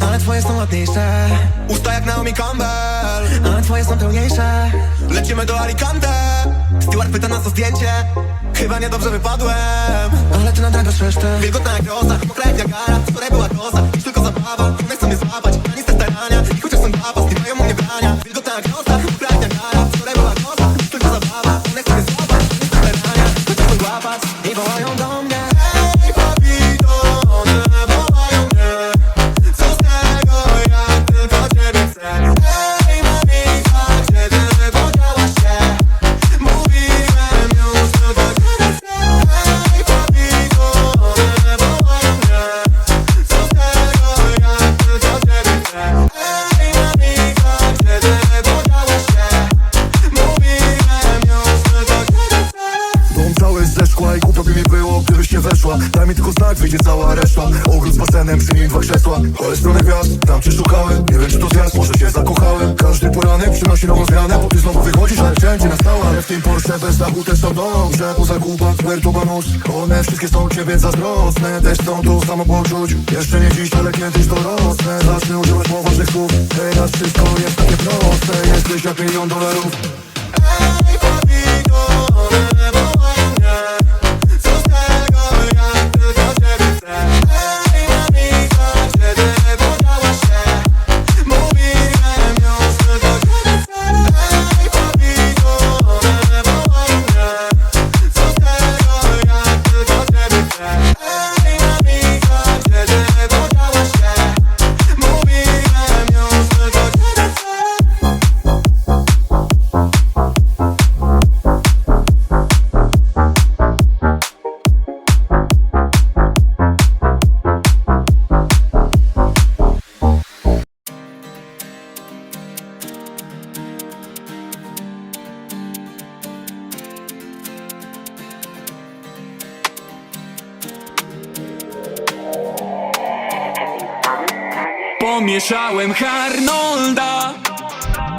ale twoje są ładniejsze. Usta jak Naomi Campbell, ale twoje są pełniejsze. Lecimy do Alicante. Steward pyta nas o zdjęcie. Chyba niedobrze wypadłem. Ale ty nadrabiasz resztę Wilgotna jak rosa, mokra jak Niagara Wczoraj była koza, dziś tylko zabawa. One chcą mnie złapać, a nic starania. I chociaż są dwa, nie mają mnie brania. Wilgotna jak rosa, mokra jak Niagara Wczoraj była koza, dziś tylko zabawa. One chcą mnie złapać, a nic starania. Chociaż są łapać I wołają do by mi było, gdybyś nie weszła. Daj mi tylko znak, wyjdzie cała reszta. Ogród z basenem, przy nim dwa krzesła. Ale stronę gwiazd, tam cię szukałem. Nie wiem czy to zjazd, może się zakochałem. Każdy poranek przynosi nową zmianę Bo ty znowu wychodzisz, ale cię na stałe. Ale w tym Porsche bez dachu też są dom Że po zakupach, Bertobanus One wszystkie są ciebie zazdrosne Też chcą to samo poczuć. Jeszcze nie dziś, ale kiedyś dorosnę Zacznę używać poważnych słów. Teraz wszystko jest takie proste. Jesteś jak milion dolarów Pomieszałem Harnolda.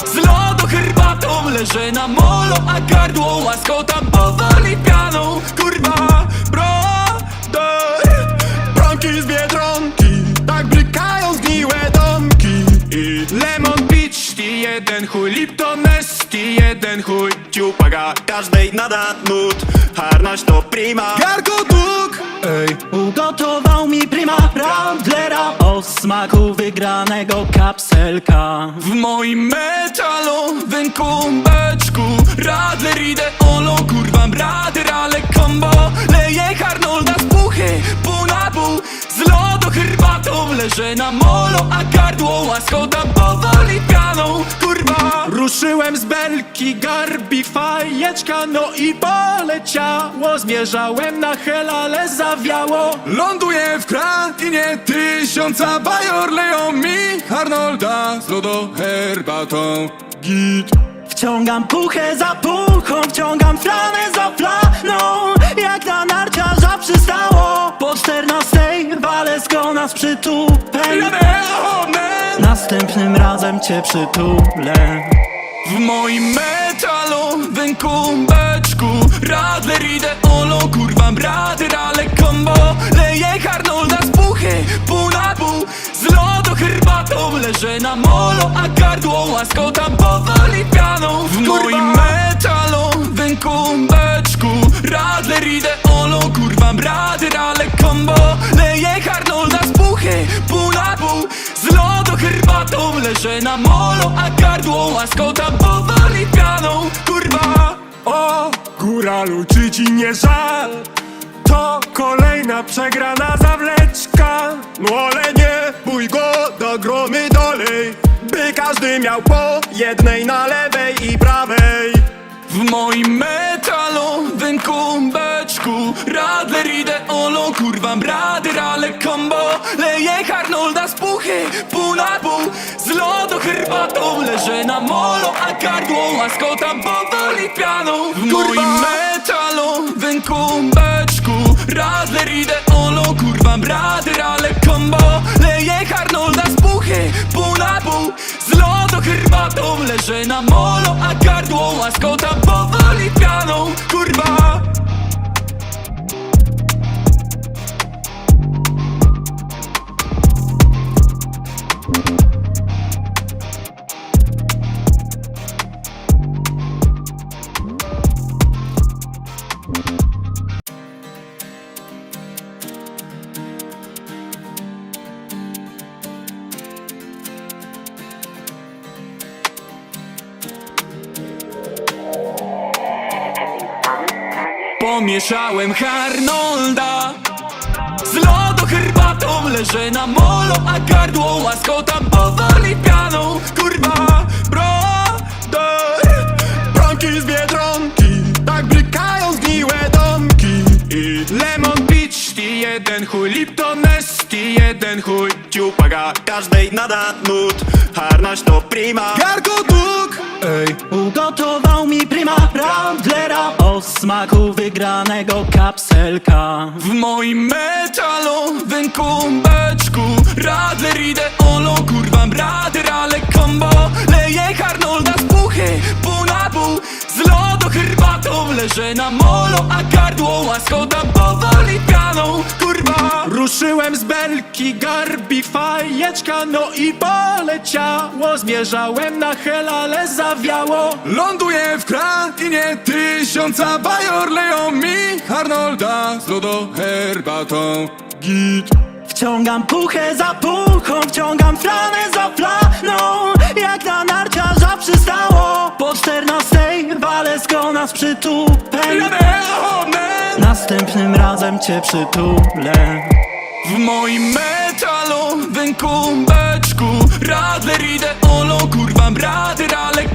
Z lodu herbatą leżę na molo A gardło łaskotam powoli pianą Kurwa, brother Bronki z Biedronki Tak brykają zgniłe domki. I Lemon Beach Ty jeden chuj Lipton Ty jeden chuj Ciupaga każdej nada nut. Harnaś to prima. Gargo Duk Ej, ugotował mi prima Radlera O smaku wygranego kapselka. W moim metalowym kumbeczku Radler idę olo, kurwa radler, ale combo Leję Harnolda z puchy, pół na pół Z lodu herbatą. Leżę na molo A gardło łaskotam powoli pianą, kurwa Ruszyłem z belki, garbi fajeczka No i poleciało Zmierzałem na hel, ale zawiało. Ląduję w krainie tysiąca bajor Leją mi Arnolda z herbatą. Git. Wciągam puchę za puchą Wciągam flanę za flaną. Jak na narciarza przystało Po czternastej z nas przytupem Następnym razem cię przytulę W moim metalowym kumbeczku Radler idę olo, kurwa radler, ale combo Leję Arnolda z puchy, pół na pół Z lodu herbatą. Leżę na molo A gardło łaskotam powoli pianą. W moim metalowym kumbeczku Radler idę olo, kurwa radler, ale combo Leję Arnolda z puchy, pół herbatą leżę na molo A gardło łaskotam powoli pianą Kurwa O, góralu, czy ci nie żal? To kolejna przegrana zawleczka. No ale nie bój go, dogromy dalej By każdy miał po jednej na lewej i prawej. W moim metalowym kumbeczku Radler idę olo, kurwa radler, ale combo Leję Arnolda z pół na pół Z lodu herbatą leżę na molo A gardło łaskotam powoli pianą. W moim metalowym kumbeczku Radler idę olo, kurwa radler, ale combo. Leję Arnolda z puchy, pół na pół Z lodu herbatą leżę na molo A gardło Pomieszałem Harnolda. Z lodu herbatą leżę na molo A gardło łaskotam powoli pianą Kurwa, brother Bronki z Biedronki Tak brykają zgniłe domki. I Lemon Beach, ty jeden chuj Lipton ty jeden chuj Ciupaga każdej nada nut. Harnaś to prima. Gargo duk, ej Ugotował mi prima Radlera O smaku wygranego kapselka. W moim metalowym kumbeczku Radler idę olo, kurwa Radler, ale combo Leję Harnolda z puchy, pół na pół Z lodu herbatą. Leżę na molo A gardło pianą, Ruszyłem z belki, garbi fajeczka No i poleciało Zmierzałem na hel, ale zawiało. Ląduję w krainie tysiąca bajor Leją mi Harnolda z herbatą Git. Wciągam puchę za puchą Wciągam flanę za flaną. Jak na narciarza przystało Po czternastej walę nas przytupem Następnym razem cię przytulę w moim metalowym kubeczku Radler idę olo, kurwa brady, ale